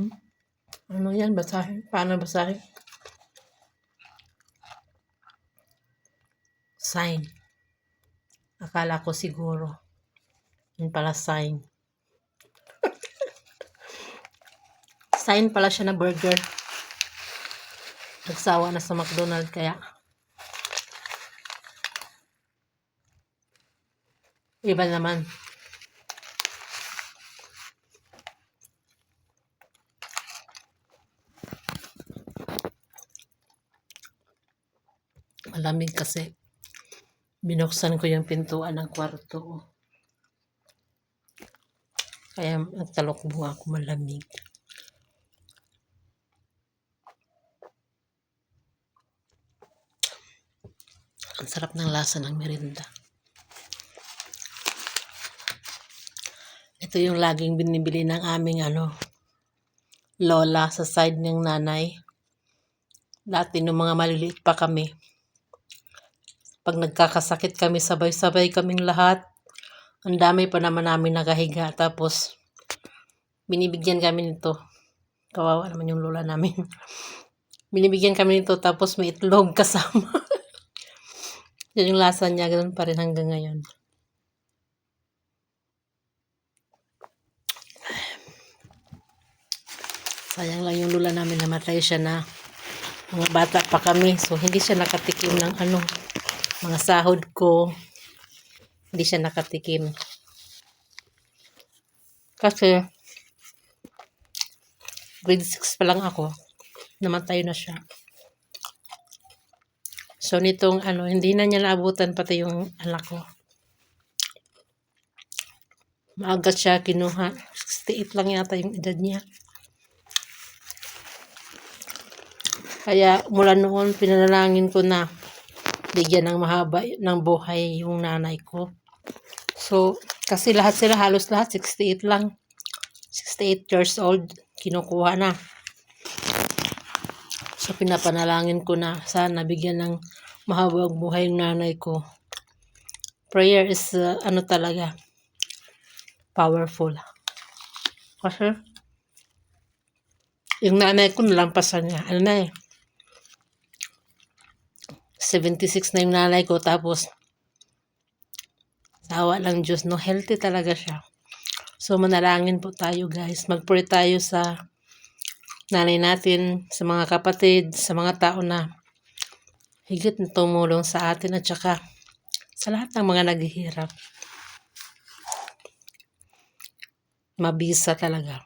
Hmm? Ano yan? Basahin? Paano basahin? Sign. Akala ko siguro. Yun pala sign. sign pala siya na burger. Nagsawa na sa McDonald's kaya. Iba naman. Malamig kasi. Binuksan ko yung pintuan ng kwarto. Kaya nagtalokbong ako malamig. Ang sarap ng lasa ng merinda. Ito yung laging binibili ng aming ano, lola sa side ng nanay. Dati nung mga maliliit pa kami. Pag nagkakasakit kami, sabay-sabay kaming lahat. Ang dami pa naman namin nakahiga. Tapos, binibigyan kami nito. Kawawa naman yung lola namin. Binibigyan kami nito tapos may itlog kasama. Yan yung lasa niya, ganun pa rin hanggang ngayon. Sayang lang yung lula namin namatay siya na mga bata pa kami. So, hindi siya nakatikim ng ano, mga sahod ko. Hindi siya nakatikim. Kasi, grade 6 pa lang ako. Namatay na siya. So, nitong ano, hindi na niya naabutan pati yung anak ko. Maaga siya kinuha. 68 lang yata yung edad niya. Kaya mula noon pinanalangin ko na bigyan ng mahaba ng buhay yung nanay ko. So, kasi lahat sila, halos lahat, 68 lang. 68 years old, kinukuha na. So, pinapanalangin ko na sana bigyan ng mahabang buhay yung nanay ko. Prayer is, uh, ano talaga, powerful. Kasi, yung nanay ko nalampasan niya. Ano na eh, 76 na yung nanay ko tapos sawa lang Diyos no healthy talaga siya. So manalangin po tayo guys. Magpray tayo sa nanay natin sa mga kapatid sa mga tao na higit na tumulong sa atin at saka sa lahat ng mga naghihirap. Mabisa talaga